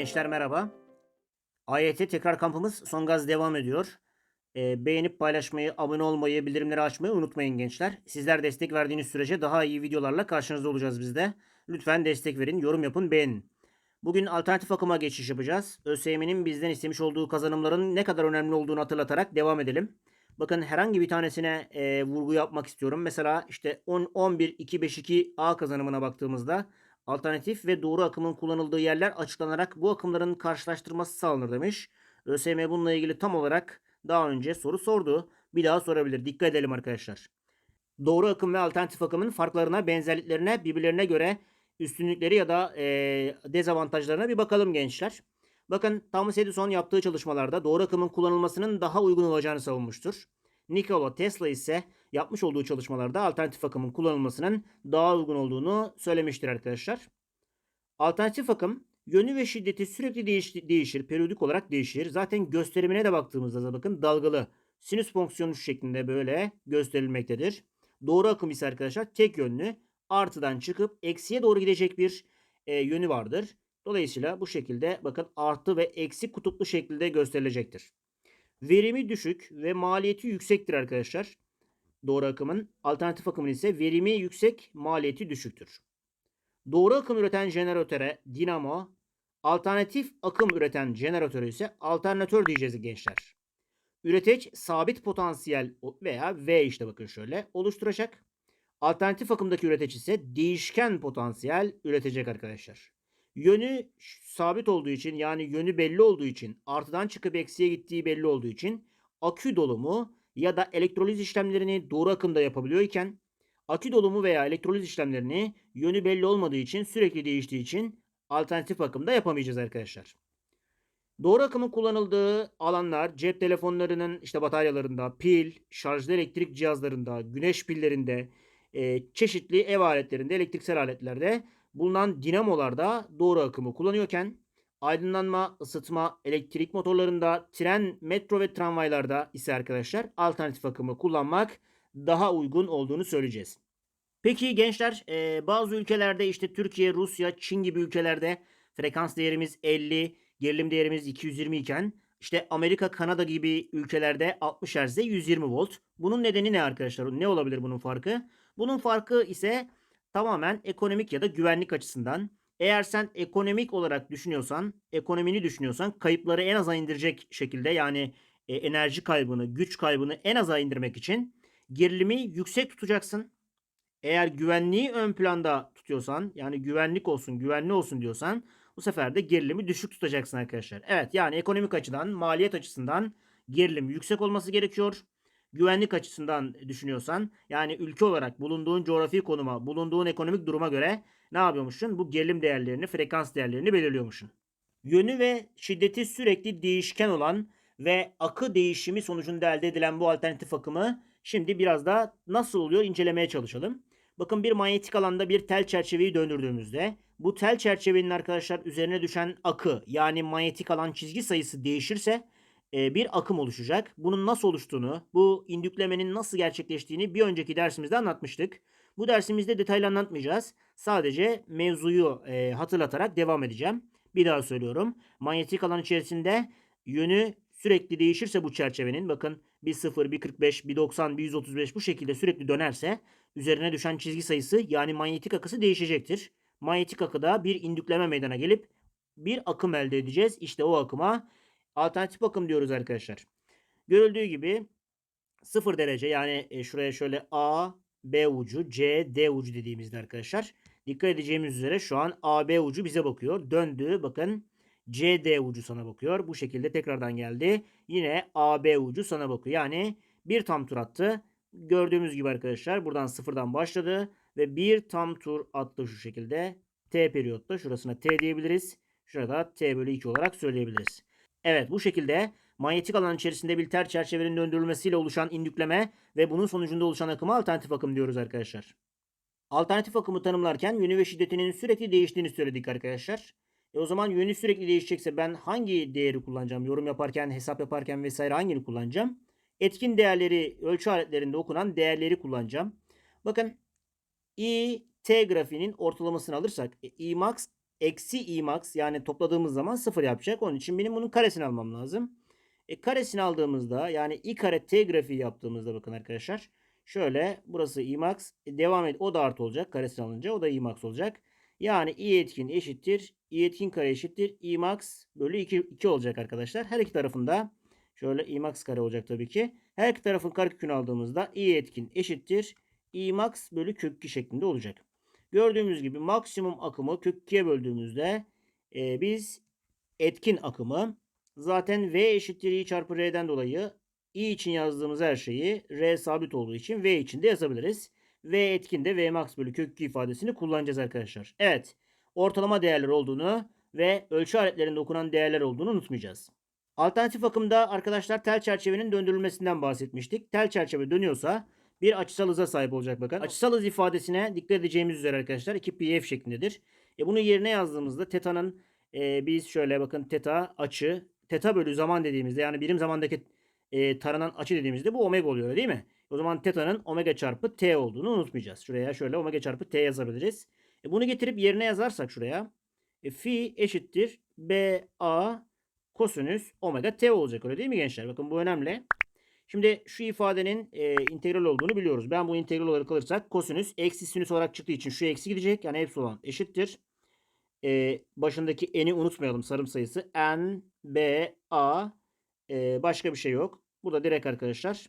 Gençler merhaba. AYT tekrar kampımız son gaz devam ediyor. Ee, beğenip paylaşmayı, abone olmayı, bildirimleri açmayı unutmayın gençler. Sizler destek verdiğiniz sürece daha iyi videolarla karşınızda olacağız biz de. Lütfen destek verin, yorum yapın, beğenin. Bugün alternatif akıma geçiş yapacağız. ÖSYM'nin bizden istemiş olduğu kazanımların ne kadar önemli olduğunu hatırlatarak devam edelim. Bakın herhangi bir tanesine e, vurgu yapmak istiyorum. Mesela işte 10, 11, 2, 5, 2 A kazanımına baktığımızda alternatif ve doğru akımın kullanıldığı yerler açıklanarak bu akımların karşılaştırması sağlanır demiş. ÖSYM bununla ilgili tam olarak daha önce soru sordu. Bir daha sorabilir. Dikkat edelim arkadaşlar. Doğru akım ve alternatif akımın farklarına, benzerliklerine, birbirlerine göre üstünlükleri ya da e, dezavantajlarına bir bakalım gençler. Bakın Thomas Edison yaptığı çalışmalarda doğru akımın kullanılmasının daha uygun olacağını savunmuştur. Nikola Tesla ise yapmış olduğu çalışmalarda alternatif akımın kullanılmasının daha uygun olduğunu söylemiştir arkadaşlar. Alternatif akım yönü ve şiddeti sürekli değiş- değişir, periyodik olarak değişir. Zaten gösterimine de baktığımızda da bakın dalgalı sinüs fonksiyonu şeklinde böyle gösterilmektedir. Doğru akım ise arkadaşlar tek yönlü artıdan çıkıp eksiye doğru gidecek bir e, yönü vardır. Dolayısıyla bu şekilde bakın artı ve eksi kutuplu şekilde gösterilecektir. Verimi düşük ve maliyeti yüksektir arkadaşlar. Doğru akımın. Alternatif akımın ise verimi yüksek, maliyeti düşüktür. Doğru akım üreten jeneratöre dinamo, alternatif akım üreten jeneratöre ise alternatör diyeceğiz gençler. Üreteç sabit potansiyel veya V işte bakın şöyle oluşturacak. Alternatif akımdaki üreteç ise değişken potansiyel üretecek arkadaşlar. Yönü sabit olduğu için yani yönü belli olduğu için artıdan çıkıp eksiye gittiği belli olduğu için akü dolumu ya da elektroliz işlemlerini doğru akımda yapabiliyor iken akü dolumu veya elektroliz işlemlerini yönü belli olmadığı için sürekli değiştiği için alternatif akımda yapamayacağız arkadaşlar. Doğru akımın kullanıldığı alanlar cep telefonlarının işte bataryalarında, pil, şarjlı elektrik cihazlarında, güneş pillerinde, e, çeşitli ev aletlerinde, elektriksel aletlerde bulunan dinamolarda doğru akımı kullanıyorken aydınlanma, ısıtma, elektrik motorlarında, tren, metro ve tramvaylarda ise arkadaşlar alternatif akımı kullanmak daha uygun olduğunu söyleyeceğiz. Peki gençler e, bazı ülkelerde işte Türkiye, Rusya, Çin gibi ülkelerde frekans değerimiz 50, gerilim değerimiz 220 iken işte Amerika, Kanada gibi ülkelerde 60 Hz'de 120 volt. Bunun nedeni ne arkadaşlar? Ne olabilir bunun farkı? Bunun farkı ise tamamen ekonomik ya da güvenlik açısından. Eğer sen ekonomik olarak düşünüyorsan, ekonomini düşünüyorsan kayıpları en aza indirecek şekilde yani e, enerji kaybını, güç kaybını en aza indirmek için gerilimi yüksek tutacaksın. Eğer güvenliği ön planda tutuyorsan, yani güvenlik olsun, güvenli olsun diyorsan bu sefer de gerilimi düşük tutacaksın arkadaşlar. Evet yani ekonomik açıdan, maliyet açısından gerilim yüksek olması gerekiyor güvenlik açısından düşünüyorsan yani ülke olarak bulunduğun coğrafi konuma, bulunduğun ekonomik duruma göre ne yapıyormuşsun? Bu gerilim değerlerini, frekans değerlerini belirliyormuşsun. Yönü ve şiddeti sürekli değişken olan ve akı değişimi sonucunda elde edilen bu alternatif akımı şimdi biraz daha nasıl oluyor incelemeye çalışalım. Bakın bir manyetik alanda bir tel çerçeveyi döndürdüğümüzde bu tel çerçevenin arkadaşlar üzerine düşen akı yani manyetik alan çizgi sayısı değişirse bir akım oluşacak. Bunun nasıl oluştuğunu, bu indüklemenin nasıl gerçekleştiğini bir önceki dersimizde anlatmıştık. Bu dersimizde detaylı anlatmayacağız. Sadece mevzuyu hatırlatarak devam edeceğim. Bir daha söylüyorum. Manyetik alan içerisinde yönü sürekli değişirse bu çerçevenin bakın bir 0, bir 45, bir 90, bir 135 bu şekilde sürekli dönerse üzerine düşen çizgi sayısı yani manyetik akısı değişecektir. Manyetik akıda bir indükleme meydana gelip bir akım elde edeceğiz. İşte o akıma alternatif akım diyoruz arkadaşlar. Görüldüğü gibi 0 derece yani e, şuraya şöyle A, B ucu, C, D ucu dediğimizde arkadaşlar. Dikkat edeceğimiz üzere şu an A, B ucu bize bakıyor. Döndü bakın C, D ucu sana bakıyor. Bu şekilde tekrardan geldi. Yine A, B ucu sana bakıyor. Yani bir tam tur attı. Gördüğümüz gibi arkadaşlar buradan sıfırdan başladı. Ve bir tam tur attı şu şekilde. T periyotta şurasına T diyebiliriz. Şurada T bölü 2 olarak söyleyebiliriz. Evet bu şekilde manyetik alan içerisinde bir ter çerçevenin döndürülmesiyle oluşan indükleme ve bunun sonucunda oluşan akıma alternatif akım diyoruz arkadaşlar. Alternatif akımı tanımlarken yönü ve şiddetinin sürekli değiştiğini söyledik arkadaşlar. E o zaman yönü sürekli değişecekse ben hangi değeri kullanacağım? Yorum yaparken, hesap yaparken vesaire hangini kullanacağım? Etkin değerleri ölçü aletlerinde okunan değerleri kullanacağım. Bakın I, T grafiğinin ortalamasını alırsak e, I max eksi i max yani topladığımız zaman 0 yapacak. Onun için benim bunun karesini almam lazım. E, karesini aldığımızda yani i kare t grafiği yaptığımızda bakın arkadaşlar. Şöyle burası i max e, devam et o da artı olacak karesini alınca o da i max olacak. Yani i etkin eşittir i etkin kare eşittir i max bölü 2, 2 olacak arkadaşlar. Her iki tarafında şöyle i max kare olacak tabii ki. Her iki tarafın karekökünü aldığımızda i etkin eşittir i max bölü kök 2 şeklinde olacak. Gördüğümüz gibi maksimum akımı kök 2'ye böldüğümüzde e, biz etkin akımı zaten v eşittir i çarpı r'den dolayı i için yazdığımız her şeyi r sabit olduğu için v için de yazabiliriz. v etkin de v max bölü kök 2 ifadesini kullanacağız arkadaşlar. Evet ortalama değerler olduğunu ve ölçü aletlerinde okunan değerler olduğunu unutmayacağız. Alternatif akımda arkadaşlar tel çerçevenin döndürülmesinden bahsetmiştik. Tel çerçeve dönüyorsa bir açısal hıza sahip olacak bakın. Açısal hız ifadesine dikkat edeceğimiz üzere arkadaşlar 2 pi f şeklindedir. E bunu yerine yazdığımızda teta'nın e, biz şöyle bakın teta açı teta bölü zaman dediğimizde yani birim zamandaki e, taranan açı dediğimizde bu omega oluyor değil mi? O zaman teta'nın omega çarpı t olduğunu unutmayacağız. Şuraya şöyle omega çarpı t yazabiliriz. E bunu getirip yerine yazarsak şuraya e, fi eşittir b a kosinüs omega t olacak öyle değil mi gençler? Bakın bu önemli. Şimdi şu ifadenin e, integral olduğunu biliyoruz. Ben bu integral olarak alırsak kosinüs eksi sinüs olarak çıktığı için şu eksi gidecek. Yani hepsi olan eşittir. E, başındaki n'i unutmayalım sarım sayısı. n, b, a e, başka bir şey yok. Burada direkt arkadaşlar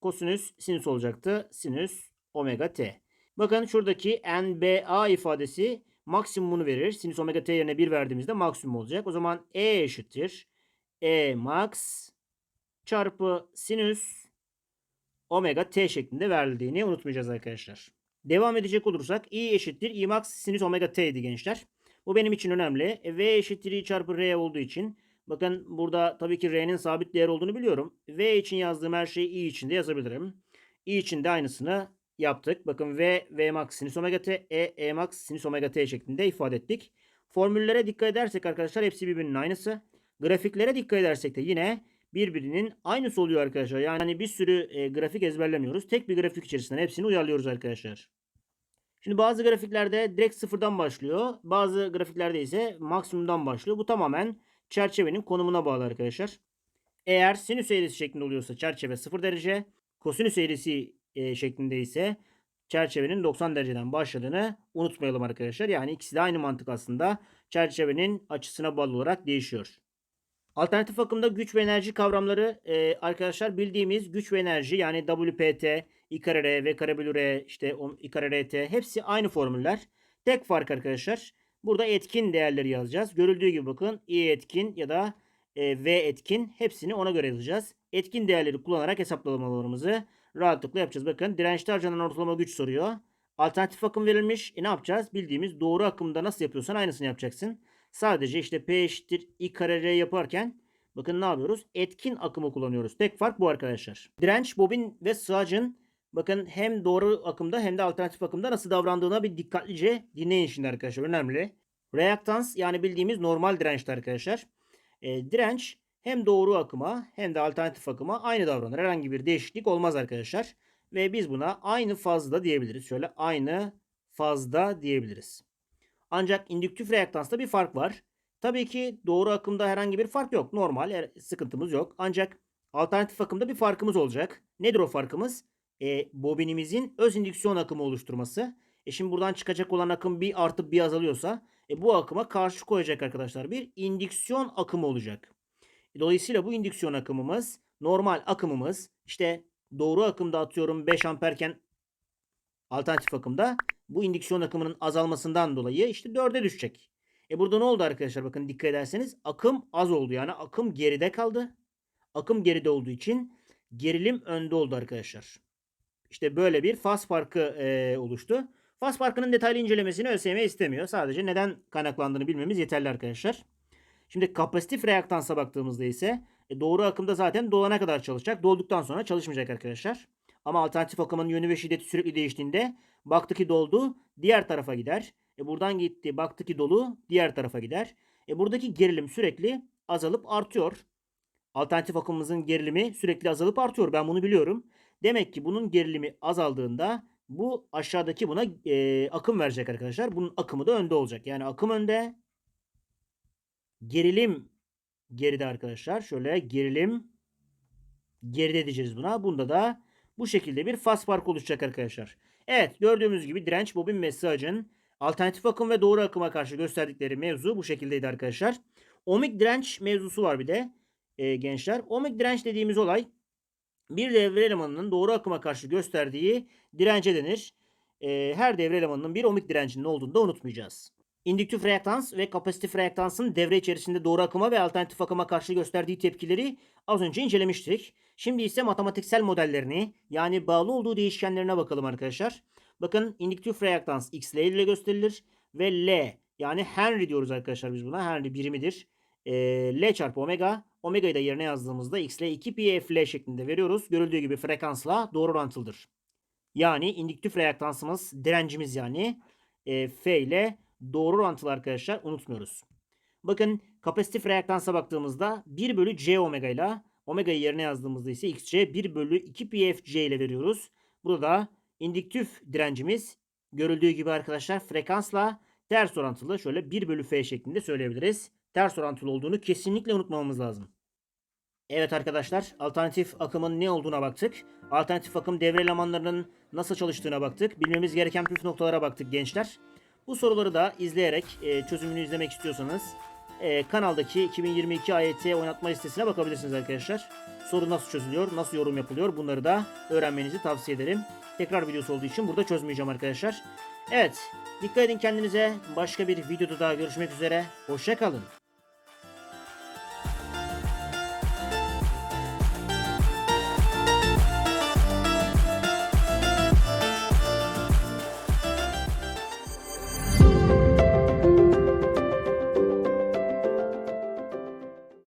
kosinüs sinüs olacaktı. Sinüs omega t. Bakın şuradaki n, b, a ifadesi maksimumunu verir. Sinüs omega t yerine 1 verdiğimizde maksimum olacak. O zaman e eşittir. e max çarpı sinüs omega t şeklinde verildiğini unutmayacağız arkadaşlar. Devam edecek olursak i eşittir i max sinüs omega t idi gençler. Bu benim için önemli. E, v eşittir i çarpı r olduğu için bakın burada tabii ki r'nin sabit değer olduğunu biliyorum. v için yazdığım her şeyi i için de yazabilirim. i için de aynısını yaptık. Bakın v, v max sinüs omega t, e, e max sinüs omega t şeklinde ifade ettik. Formüllere dikkat edersek arkadaşlar hepsi birbirinin aynısı. Grafiklere dikkat edersek de yine birbirinin aynısı oluyor arkadaşlar. Yani bir sürü e, grafik ezberlemiyoruz. Tek bir grafik içerisinden hepsini uyarlıyoruz arkadaşlar. Şimdi bazı grafiklerde direkt sıfırdan başlıyor. Bazı grafiklerde ise maksimumdan başlıyor. Bu tamamen çerçevenin konumuna bağlı arkadaşlar. Eğer sinüs eğrisi şeklinde oluyorsa çerçeve 0 derece. Kosinüs eğrisi e, şeklinde ise çerçevenin 90 dereceden başladığını unutmayalım arkadaşlar. Yani ikisi de aynı mantık aslında. Çerçevenin açısına bağlı olarak değişiyor. Alternatif akımda güç ve enerji kavramları e, arkadaşlar bildiğimiz güç ve enerji yani WPT, I kare R, işte I hepsi aynı formüller. Tek fark arkadaşlar burada etkin değerleri yazacağız. Görüldüğü gibi bakın I etkin ya da e, V etkin hepsini ona göre yazacağız. Etkin değerleri kullanarak hesaplamalarımızı rahatlıkla yapacağız. Bakın dirençte harcanan ortalama güç soruyor. Alternatif akım verilmiş. E ne yapacağız? Bildiğimiz doğru akımda nasıl yapıyorsan aynısını yapacaksın. Sadece işte P eşittir I kare R yaparken bakın ne yapıyoruz? Etkin akımı kullanıyoruz. Tek fark bu arkadaşlar. Direnç, bobin ve sığacın bakın hem doğru akımda hem de alternatif akımda nasıl davrandığına bir dikkatlice dinleyin şimdi arkadaşlar. Önemli. Reaktans yani bildiğimiz normal dirençti arkadaşlar. E, direnç hem doğru akıma hem de alternatif akıma aynı davranır. Herhangi bir değişiklik olmaz arkadaşlar. Ve biz buna aynı fazla diyebiliriz. Şöyle aynı fazda diyebiliriz. Ancak indüktif reaktansta bir fark var. Tabii ki doğru akımda herhangi bir fark yok. Normal sıkıntımız yok. Ancak alternatif akımda bir farkımız olacak. Nedir o farkımız? E, bobinimizin öz indüksiyon akımı oluşturması. E şimdi buradan çıkacak olan akım bir artıp bir azalıyorsa e, bu akıma karşı koyacak arkadaşlar bir indüksiyon akımı olacak. E, dolayısıyla bu indüksiyon akımımız normal akımımız işte doğru akımda atıyorum 5 amperken alternatif akımda bu indüksiyon akımının azalmasından dolayı işte 4'e düşecek. E burada ne oldu arkadaşlar? Bakın dikkat ederseniz akım az oldu. Yani akım geride kaldı. Akım geride olduğu için gerilim önde oldu arkadaşlar. İşte böyle bir faz farkı e, oluştu. Faz farkının detaylı incelemesini ÖSYM istemiyor. Sadece neden kaynaklandığını bilmemiz yeterli arkadaşlar. Şimdi kapasitif reaktansa baktığımızda ise e, doğru akımda zaten dolana kadar çalışacak. Dolduktan sonra çalışmayacak arkadaşlar. Ama alternatif akımın yönü ve şiddeti sürekli değiştiğinde baktı ki doldu diğer tarafa gider. E buradan gitti baktı ki dolu diğer tarafa gider. E buradaki gerilim sürekli azalıp artıyor. Alternatif akımımızın gerilimi sürekli azalıp artıyor. Ben bunu biliyorum. Demek ki bunun gerilimi azaldığında bu aşağıdaki buna e, akım verecek arkadaşlar. Bunun akımı da önde olacak. Yani akım önde, Gerilim geride arkadaşlar. Şöyle gerilim geride diyeceğiz buna. Bunda da bu şekilde bir faz farkı oluşacak arkadaşlar. Evet gördüğümüz gibi direnç, bobin ve alternatif akım ve doğru akıma karşı gösterdikleri mevzu bu şekildeydi arkadaşlar. Ohmik direnç mevzusu var bir de e, gençler. Ohmik direnç dediğimiz olay bir devre elemanının doğru akıma karşı gösterdiği dirence denir. E, her devre elemanının bir ohmik direncinin olduğunu da unutmayacağız. İndüktif reaktans ve kapasitif reaktansın devre içerisinde doğru akıma ve alternatif akıma karşı gösterdiği tepkileri az önce incelemiştik. Şimdi ise matematiksel modellerini yani bağlı olduğu değişkenlerine bakalım arkadaşlar. Bakın indüktif reaktans X L ile gösterilir ve L yani Henry diyoruz arkadaşlar biz buna. Henry birimidir. E, L çarpı omega. Omega'yı da yerine yazdığımızda X L 2 pi şeklinde veriyoruz. Görüldüğü gibi frekansla doğru orantılıdır. Yani indüktif reaktansımız, direncimiz yani e, F ile doğru orantılı arkadaşlar unutmuyoruz. Bakın kapasitif reaktansa baktığımızda 1 bölü C omega ile omega'yı yerine yazdığımızda ise xc 1 bölü 2 pi f c ile veriyoruz. Burada da indüktif direncimiz görüldüğü gibi arkadaşlar frekansla ters orantılı şöyle 1 bölü f şeklinde söyleyebiliriz. Ters orantılı olduğunu kesinlikle unutmamamız lazım. Evet arkadaşlar alternatif akımın ne olduğuna baktık. Alternatif akım devre elemanlarının nasıl çalıştığına baktık. Bilmemiz gereken püf noktalara baktık gençler. Bu soruları da izleyerek e, çözümünü izlemek istiyorsanız e, kanaldaki 2022 AYT oynatma listesine bakabilirsiniz arkadaşlar. Soru nasıl çözülüyor, nasıl yorum yapılıyor bunları da öğrenmenizi tavsiye ederim. Tekrar videosu olduğu için burada çözmeyeceğim arkadaşlar. Evet, dikkat edin kendinize. Başka bir videoda daha görüşmek üzere. Hoşçakalın.